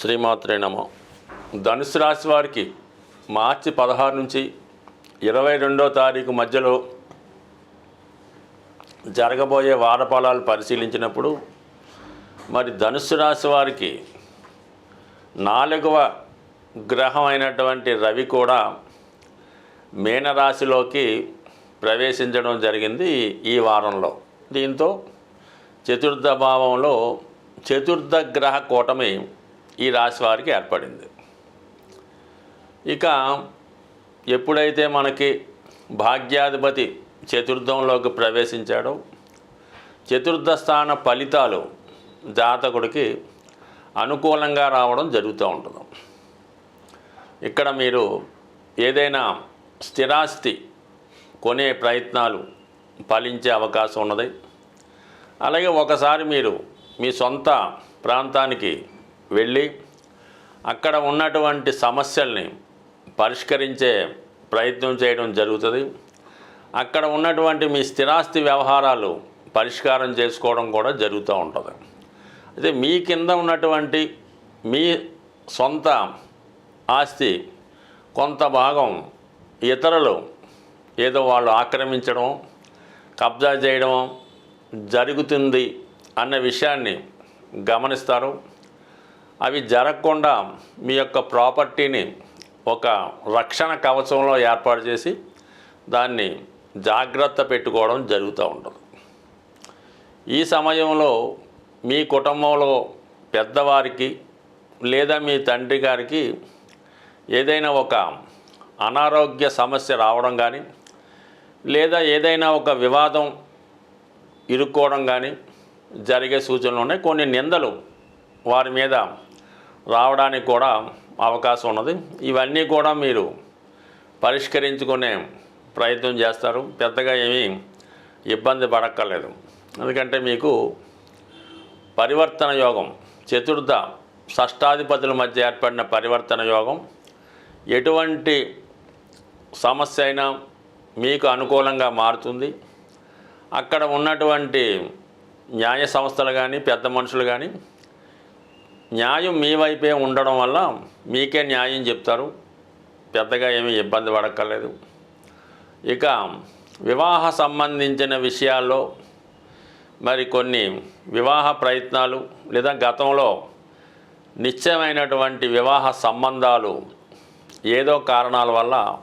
శ్రీమాత్రే నమ. ధనుసు రాశి వారికి మార్చి పదహారు నుంచి ఇరవై రెండో తారీఖు మధ్యలో జరగబోయే వారఫలాలు పరిశీలించినప్పుడు మరి ధనుసు రాశి వారికి నాలుగవ గ్రహం అయినటువంటి రవి కూడా మీనరాశిలోకి ప్రవేశించడం జరిగింది ఈ వారంలో. దీంతో చతుర్థ భావంలో చతుర్థ గ్రహ కూటమి ఈ రాశి వారికి ఏర్పడింది. ఇక ఎప్పుడైతే మనకి భాగ్యాధిపతి చతుర్థంలోకి ప్రవేశించాడో చతుర్థ స్థాన ఫలితాలు జాతకుడికి అనుకూలంగా రావడం జరుగుతూ ఉంటుంది. ఇక్కడ మీరు ఏదైనా స్థిరాస్తి కొనే ప్రయత్నాలు ఫలించే అవకాశం ఉన్నది. అలాగే ఒకసారి మీరు మీ సొంత ప్రాంతానికి వెళ్ళి అక్కడ ఉన్నటువంటి సమస్యల్ని పరిష్కరించే ప్రయత్నం చేయడం జరుగుతుంది. అక్కడ ఉన్నటువంటి మీ స్థిరాస్తి వ్యవహారాలు పరిష్కారం చేసుకోవడం కూడా జరుగుతూ ఉంటుంది. అయితే మీ కింద ఉన్నటువంటి మీ సొంత ఆస్తి కొంత భాగం ఇతరులు ఏదో వాళ్ళు ఆక్రమించడం కబ్జా చేయడం జరుగుతుంది అన్న విషయాన్ని గమనిస్తారు. అవి జరగకుండా మీ యొక్క ప్రాపర్టీని ఒక రక్షణ కవచంలో ఏర్పాటు చేసి దాన్ని జాగ్రత్త పెట్టుకోవడం జరుగుతూ ఉంటుంది. ఈ సమయంలో మీ కుటుంబంలో పెద్దవారికి లేదా మీ తండ్రి గారికి ఏదైనా ఒక అనారోగ్య సమస్య రావడం కానీ లేదా ఏదైనా ఒక వివాదం ఇరుక్కోవడం కానీ జరిగే సూచనలు ఉన్నాయి. కొన్ని నిందలు వారి మీద రావడానికి కూడా అవకాశం ఉన్నది. ఇవన్నీ కూడా మీరు పరిష్కరించుకునే ప్రయత్నం చేస్తారు. పెద్దగా ఏమీ ఇబ్బంది పడక్కర్లేదు. ఎందుకంటే మీకు పరివర్తన యోగం చతుర్థ షష్టాధిపతుల మధ్య ఏర్పడిన పరివర్తన యోగం ఎటువంటి సమస్య అయినా మీకు అనుకూలంగా మారుతుంది. అక్కడ ఉన్నటువంటి న్యాయ సంస్థలు కానీ పెద్ద మనుషులు కానీ న్యాయం మీ వైపే ఉండడం వల్ల మీకే న్యాయం చెప్తారు. పెద్దగా ఏమీ ఇబ్బంది పడక్కర్లేదు. ఇక వివాహ సంబంధించిన విషయాల్లో మరి కొన్ని వివాహ ప్రయత్నాలు లేదా గతంలో నిశ్చయమైనటువంటి వివాహ సంబంధాలు ఏదో కారణాల వల్ల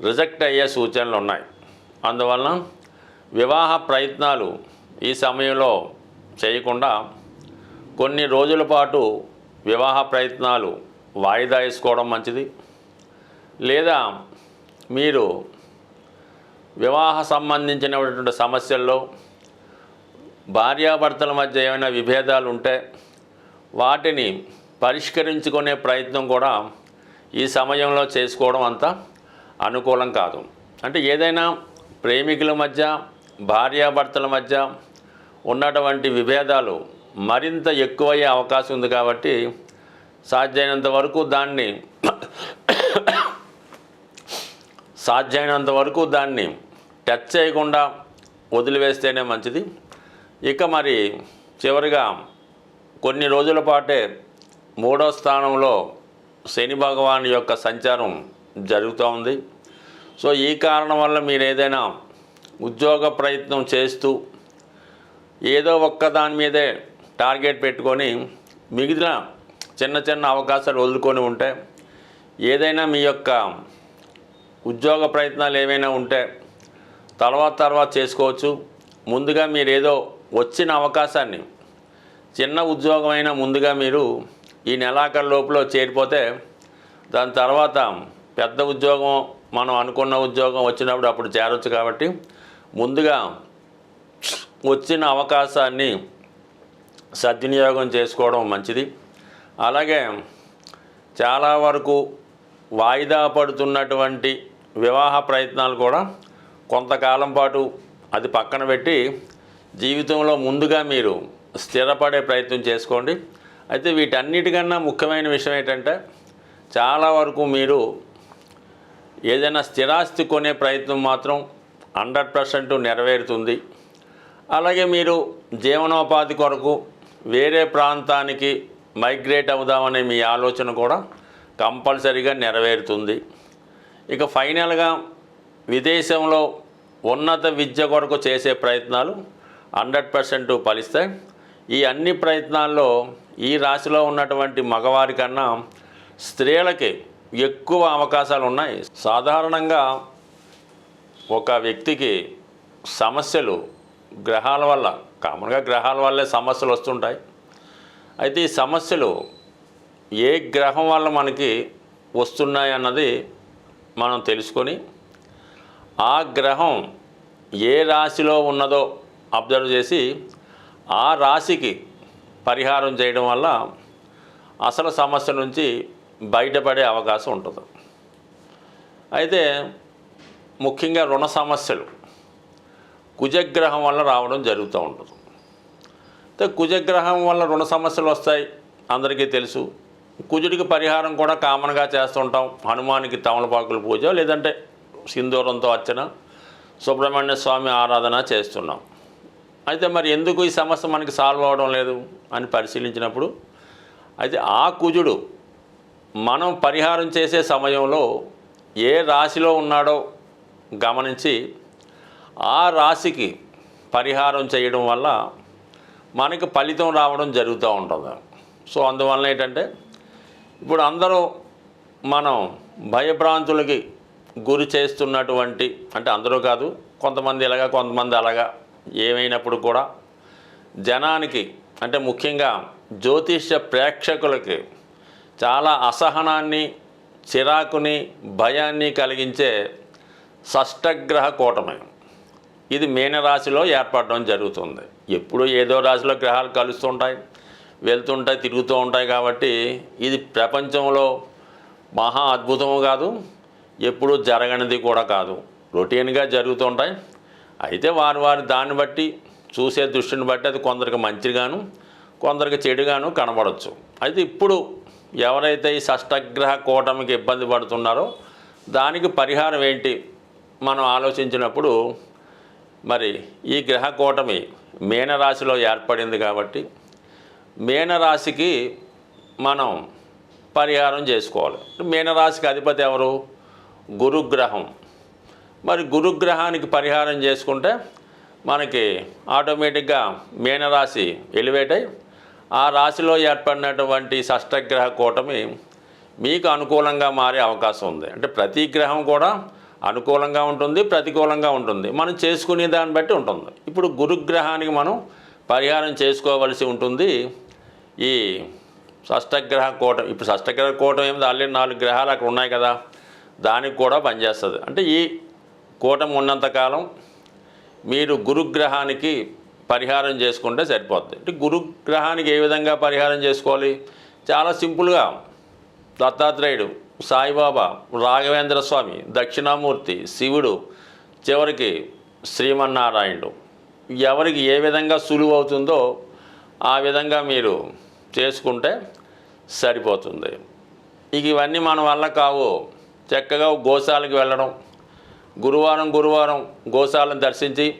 రిజెక్ట్ అయ్యే సూచనలు ఉన్నాయి. అందువలన వివాహ ప్రయత్నాలు ఈ సమయంలో చేయకుండా కొన్ని రోజుల పాటు వివాహ ప్రయత్నాలు వాయిదా వేసుకోవడం మంచిది. లేదా మీరు వివాహ సంబంధించినటువంటి సమస్యల్లో భార్యాభర్తల మధ్య ఏమైనా విభేదాలు ఉంటే వాటిని పరిష్కరించుకునే ప్రయత్నం కూడా ఈ సమయంలో చేసుకోవడం అంత అనుకూలం కాదు. అంటే ఏదైనా ప్రేమికుల మధ్య భార్యాభర్తల మధ్య ఉన్నటువంటి విభేదాలు మరింత ఎక్కువయ్యే అవకాశం ఉంది కాబట్టి సాధ్యమైనంత వరకు దాన్ని సాధ్యమైనంత వరకు దాన్ని టచ్ చేయకుండా వదిలివేస్తేనే మంచిది. ఇక మరి చివరిగా కొన్ని రోజుల పాటే మూడో స్థానంలో శని భగవాన్ యొక్క సంచారం జరుగుతూ ఉంది. సో ఈ కారణం వల్ల మీరు ఏదైనా ఉద్యోగ ప్రయత్నం చేస్తూ ఏదో ఒక్క దాని మీదే టార్గెట్ పెట్టుకొని మిగిలిన చిన్న చిన్న అవకాశాలు వదులుకొని ఉంటే ఏదైనా మీ యొక్క ఉద్యోగ ప్రయత్నాలు ఏమైనా ఉంటే తర్వాత తర్వాత చేసుకోవచ్చు. ముందుగా మీరు ఏదో వచ్చిన అవకాశాన్ని చిన్న ఉద్యోగం అయినా ముందుగా మీరు ఈ నెలాఖరు లోపల చేరిపోతే దాని తర్వాత పెద్ద ఉద్యోగం మనం అనుకున్న ఉద్యోగం వచ్చినప్పుడు అప్పుడు చేరొచ్చు కాబట్టి ముందుగా వచ్చిన అవకాశాన్ని సద్వినియోగం చేసుకోవడం మంచిది. అలాగే చాలా వరకు వాయిదా పడుతున్నటువంటి వివాహ ప్రయత్నాలు కూడా కొంతకాలం పాటు అది పక్కన పెట్టి జీవితంలో ముందుగా మీరు స్థిరపడే ప్రయత్నం చేసుకోండి. అయితే వీటన్నిటికన్నా ముఖ్యమైన విషయం ఏంటంటే చాలా వరకు మీరు ఏదైనా స్థిరాస్తి కొనే ప్రయత్నం మాత్రం హండ్రెడ్ పర్సెంట్ నెరవేరుతుంది. అలాగే మీరు జీవనోపాధి కొరకు వేరే ప్రాంతానికి మైగ్రేట్ అవుదామనే మీ ఆలోచన కూడా కంపల్సరీగా నెరవేరుతుంది. ఇక ఫైనల్గా విదేశంలో ఉన్నత విద్య కొరకు చేసే ప్రయత్నాలు హండ్రెడ్ పర్సెంట్ ఫలిస్తాయి. ఈ అన్ని ప్రయత్నాల్లో ఈ రాశిలో ఉన్నటువంటి మగవారి కన్నా స్త్రీలకి ఎక్కువ అవకాశాలు ఉన్నాయి. సాధారణంగా ఒక వ్యక్తికి సమస్యలు గ్రహాల వల్ల కామన్గా గ్రహాల వల్లే సమస్యలు వస్తుంటాయి. అయితే ఈ సమస్యలు ఏ గ్రహం వల్ల మనకి వస్తున్నాయి అన్నది మనం తెలుసుకొని ఆ గ్రహం ఏ రాశిలో ఉన్నదో అబ్జర్వ్ చేసి ఆ రాశికి పరిహారం చేయడం వల్ల అసలు సమస్య నుంచి బయటపడే అవకాశం ఉంటుంది. అయితే ముఖ్యంగా రుణ సమస్యలు కుజగ్రహం వల్ల రావడం జరుగుతూ ఉంటుంది. అయితే కుజగ్రహం వల్ల రుణ సమస్యలు వస్తాయి అందరికీ తెలుసు. కుజుడికి పరిహారం కూడా కామన్గా చేస్తుంటాం. హనుమానికి తమలపాకుల పూజ లేదంటే సింధూరంతో అర్చన సుబ్రహ్మణ్య స్వామి ఆరాధన చేస్తున్నాం. అయితే మరి ఎందుకు ఈ సమస్య మనకి సాల్వ్ అవ్వడం లేదు అని పరిశీలించినప్పుడు అయితే ఆ కుజుడు మనం పరిహారం చేసే సమయంలో ఏ రాశిలో ఉన్నాడో గమనించి ఆ రాశికి పరిహారం చేయడం వల్ల మనకి ఫలితం రావడం జరుగుతూ ఉంటుంది. సో అందువలన ఏంటంటే ఇప్పుడు అందరూ మనం భయభ్రాంతులకి గురి చేస్తున్నటువంటి అంటే అందరూ కాదు కొంతమంది ఇలాగా కొంతమంది అలాగా ఏమైనప్పుడు కూడా జనానికి అంటే ముఖ్యంగా జ్యోతిష్య ప్రేక్షకులకి చాలా అసహనాన్ని చిరాకుని భయాన్ని కలిగించే షష్టగ్రహ కూటమి. ఇది మీనరాశిలో ఏర్పడడం జరుగుతుంది. ఎప్పుడు ఏదో రాశిలో గ్రహాలు కలుస్తుంటాయి వెళ్తుంటాయి తిరుగుతూ ఉంటాయి కాబట్టి ఇది ప్రపంచంలో మహా అద్భుతము కాదు ఎప్పుడూ జరగనిది కూడా కాదు. రొటీన్గా జరుగుతుంటాయి. అయితే వారు వారి దాన్ని బట్టి చూసే దృష్టిని బట్టి అది కొందరికి మంచిగాను కొందరికి చెడుగాను కనబడవచ్చు అయితే ఇప్పుడు ఎవరైతే ఈ షష్టగ్రహ కూటమికి ఇబ్బంది పడుతున్నారో దానికి పరిహారం ఏంటి మనం ఆలోచించినప్పుడు మరి ఈ గ్రహ కూటమి మీనరాశిలో ఏర్పడింది కాబట్టి మీనరాశికి మనం పరిహారం చేసుకోవాలి. మీనరాశికి అధిపతి ఎవరు? గురుగ్రహం. మరి గురుగ్రహానికి పరిహారం చేసుకుంటే మనకి ఆటోమేటిక్గా మీనరాశి ఎలివేట్ అయి ఆ రాశిలో ఏర్పడినటువంటి షష్టగ్రహ కూటమి మీకు అనుకూలంగా మారే అవకాశం ఉంది. అంటే ప్రతి గ్రహం కూడా అనుకూలంగా ఉంటుంది ప్రతికూలంగా ఉంటుంది. మనం చేసుకునే దాన్ని బట్టి ఉంటుంది. ఇప్పుడు గురుగ్రహానికి మనం పరిహారం చేసుకోవలసి ఉంటుంది. ఈ షష్టగ్రహ కూటం ఇప్పుడు షష్టగ్రహ కూటం ఏమిటి? ఆల్రెడీ నాలుగు గ్రహాలు అక్కడ ఉన్నాయి కదా. దానికి కూడా పనిచేస్తుంది. అంటే ఈ కూటం ఉన్నంతకాలం మీరు గురుగ్రహానికి పరిహారం చేసుకుంటే సరిపోద్ది. అంటే గురుగ్రహానికి ఏ విధంగా పరిహారం చేసుకోవాలి? చాలా సింపుల్గా. దత్తాత్రేయుడు సాయిబాబా రాఘవేంద్ర స్వామి దక్షిణామూర్తి శివుడు చివరికి శ్రీమన్నారాయణుడు. ఎవరికి ఏ విధంగా సులువు అవుతుందో ఆ విధంగా మీరు చేసుకుంటే సరిపోతుంది. ఇక ఇవన్నీ మన వల్ల కావు. చక్కగా గోశాలకు వెళ్ళడం గురువారం గురువారం గోశాలను దర్శించి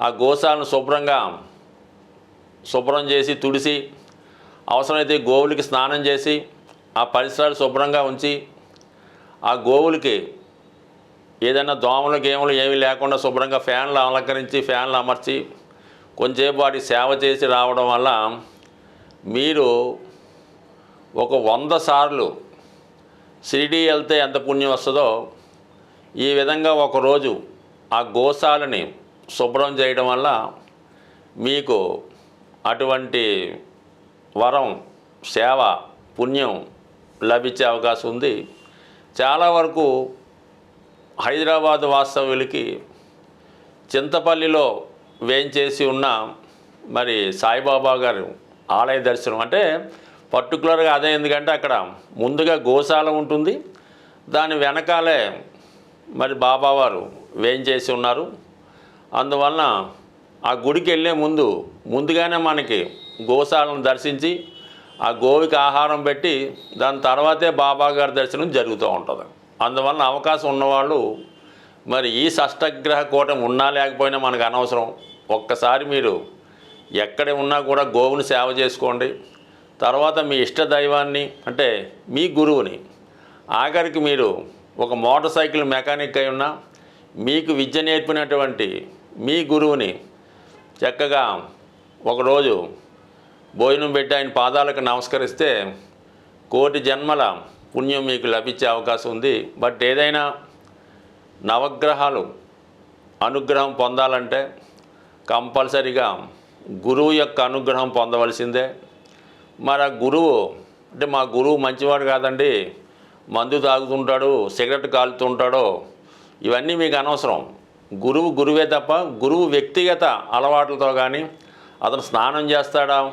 ఆ గోశాలను శుభ్రంగా శుభ్రం చేసి తుడిసి అవసరమైతే గోవులకి స్నానం చేసి ఆ పరిసరాలు శుభ్రంగా ఉంచి ఆ గోవులకి ఏదైనా దోమలు గేములు ఏమీ లేకుండా శుభ్రంగా ఫ్యాన్లు అలంకరించి ఫ్యాన్లు అమర్చి కొంచెంసేపు వాటి సేవ చేసి రావడం వల్ల మీరు ఒక వంద సార్లు షిరిడీ వెళ్తే ఎంత పుణ్యం వస్తుందో ఈ విధంగా ఒకరోజు ఆ గోశాలని శుభ్రం చేయడం వల్ల మీకు అటువంటి వరం సేవ పుణ్యం లభించే అవకాశం ఉంది. చాలా వరకు హైదరాబాద్ వాస్తవ్యులకి చింతపల్లిలో వేయించేసి ఉన్న మరి సాయిబాబా గారు ఆలయ దర్శనం అంటే పర్టికులర్గా అదే ఎందుకంటే అక్కడ ముందుగా గోశాల ఉంటుంది. దాని వెనకాలే మరి బాబావారు వేయించేసి ఉన్నారు. అందువలన ఆ గుడికి వెళ్ళే ముందు ముందుగానే మనకి గోశాలను దర్శించి ఆ గోవికి ఆహారం పెట్టి దాని తర్వాతే బాబా గారి దర్శనం జరుగుతూ ఉంటుంది. అందువలన అవకాశం ఉన్నవాళ్ళు మరి ఈ షష్టగ్రహ కూటమి ఉన్నా లేకపోయినా మనకు అనవసరం. ఒక్కసారి మీరు ఎక్కడ ఉన్నా కూడా గోవుని సేవ చేసుకోండి. తర్వాత మీ ఇష్ట దైవాన్ని అంటే మీ గురువుని ఆఖరికి మీరు ఒక మోటార్ సైకిల్ మెకానిక్ అయి ఉన్నా మీకు విద్య నేర్పినటువంటి మీ గురువుని చక్కగా ఒకరోజు భోజనం పెట్టి ఆయన పాదాలకు నమస్కరిస్తే కోటి జన్మల పుణ్యం మీకు లభించే అవకాశం ఉంది. బట్ ఏదైనా నవగ్రహాలు అనుగ్రహం పొందాలంటే కంపల్సరిగా గురువు యొక్క అనుగ్రహం పొందవలసిందే. మరి ఆ గురువు అంటే మా గురువు మంచివాడు కాదండి. మందు తాగుతుంటాడు సిగరెట్ కాలుతుంటాడో ఇవన్నీ మీకు అనవసరం. గురువు గురువే తప్ప గురువు వ్యక్తిగత అలవాట్లతో కానీ అతను స్నానం చేస్తాడా?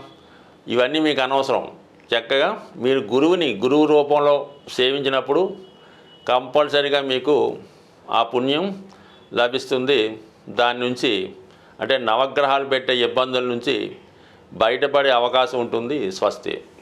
ఇవన్నీ మీకు అనవసరం. చక్కగా మీరు గురువుని గురువు రూపంలో సేవించినప్పుడు కంపల్సరిగా మీకు ఆ పుణ్యం లభిస్తుంది. దాని నుంచి అంటే నవగ్రహాలు పెట్టే ఇబ్బందుల నుంచి బయటపడే అవకాశం ఉంటుంది స్వస్తి.